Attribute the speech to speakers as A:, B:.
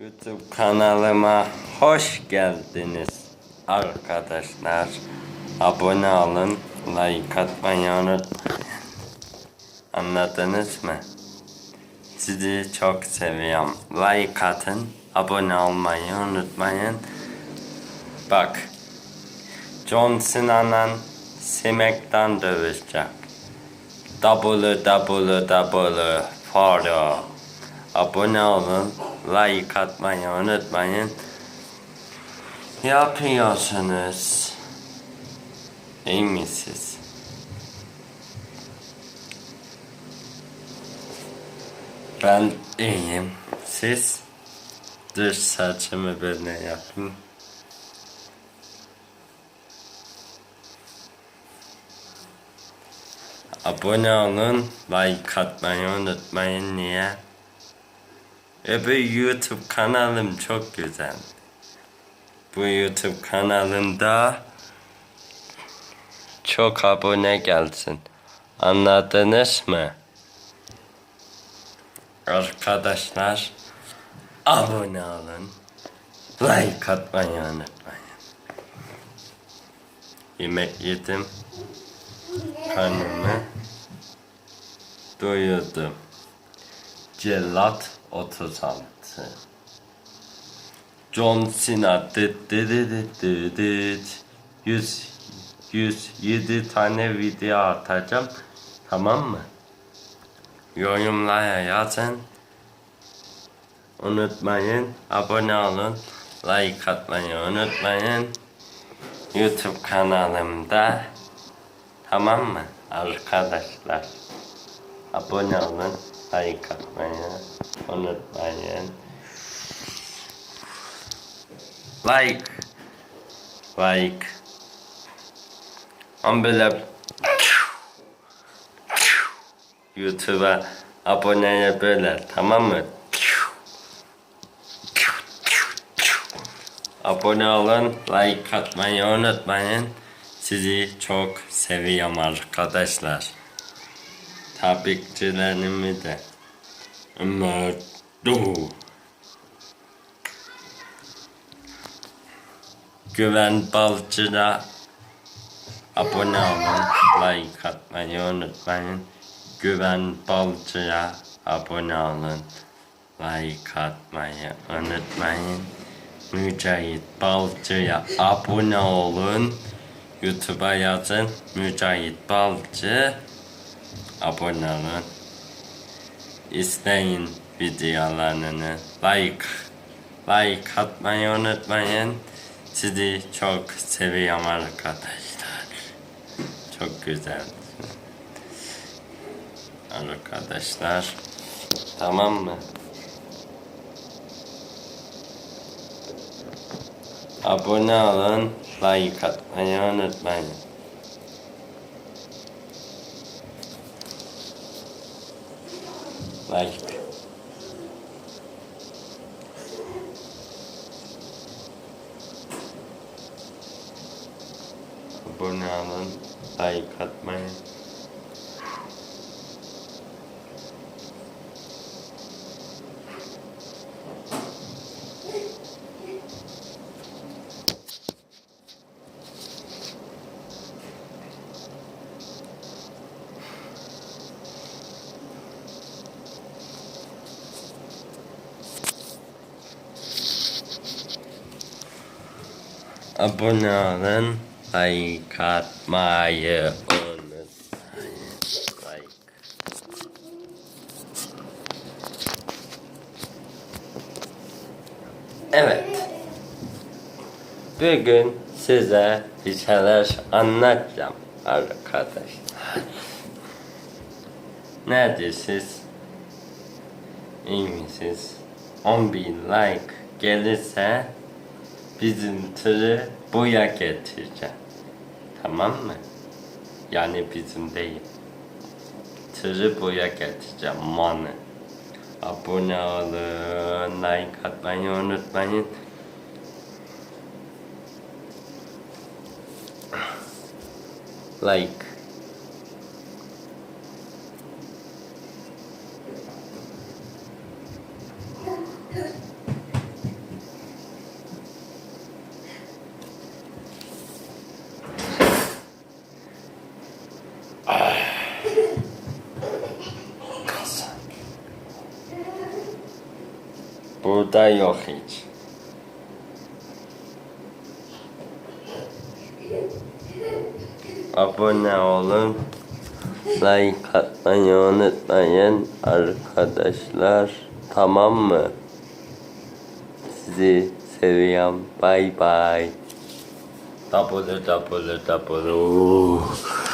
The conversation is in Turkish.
A: YouTube kanalıma hoş geldiniz arkadaşlar. Abone olun, like atmayı unutmayın. Anladınız mı? Sizi çok seviyorum. Like atın, abone olmayı unutmayın. Bak, John Cena'nın Smackdown dövüşecek. www follow abone olun like atmayı unutmayın. Yapıyorsunuz. İyi misiniz? Ben iyiyim. Siz? Dur saçımı böyle yapayım. Abone olun, like atmayı unutmayın. Niye? Öbür YouTube kanalım çok güzel. Bu YouTube kanalımda çok abone gelsin. Anladınız mı? Arkadaşlar abone olun. Like atmayı unutmayın. Yemek yedim. Karnımı doyurdum. Cellat 36 John Cena dıt dıt dıt dıt dıt 100 107 tane video atacağım. Tamam mı? Yorumlara yazın. Unutmayın. Abone olun. Like atmayı unutmayın. YouTube kanalımda. Tamam mı? Arkadaşlar. Abone olun. Like atmayı unutmayın. Like. Like. Böyle YouTube'a aboneye böyle tamam mı? Abone olun, like atmayı unutmayın. Sizi çok seviyorum arkadaşlar. Tabrikçilerimi de. Ömer Doğu. Güven Balcı'na abone olun, like atmayı unutmayın. Güven Balcı'ya abone olun, like atmayı unutmayın. Mücahit Balcı'ya abone olun. YouTube'a yazın Mücahit Balcı. Abone olun. İzleyin videolarını. Like. Like atmayı unutmayın. Sizi çok seviyorum arkadaşlar. Çok güzel. Arkadaşlar. Tamam mı? Abone olun. Like atmayı unutmayın. Like. Abone olun. Like atmayı. Abone olun. Like atmayı unutmayın. Like. Evet. Bugün size bir şeyler anlatacağım arkadaşlar. Neredesiniz? İyi misiniz? 10 bin like gelirse bizim tırı buraya getireceğim. Tamam mı? Yani bizim değil. Tırı buraya getireceğim. Manı. Abone olun, like atmayı unutmayın. Like. Burada yok hiç. Abone olun. Like atmayı unutmayın arkadaşlar. Tamam mı? Sizi seviyorum. Bye bye. Double double double.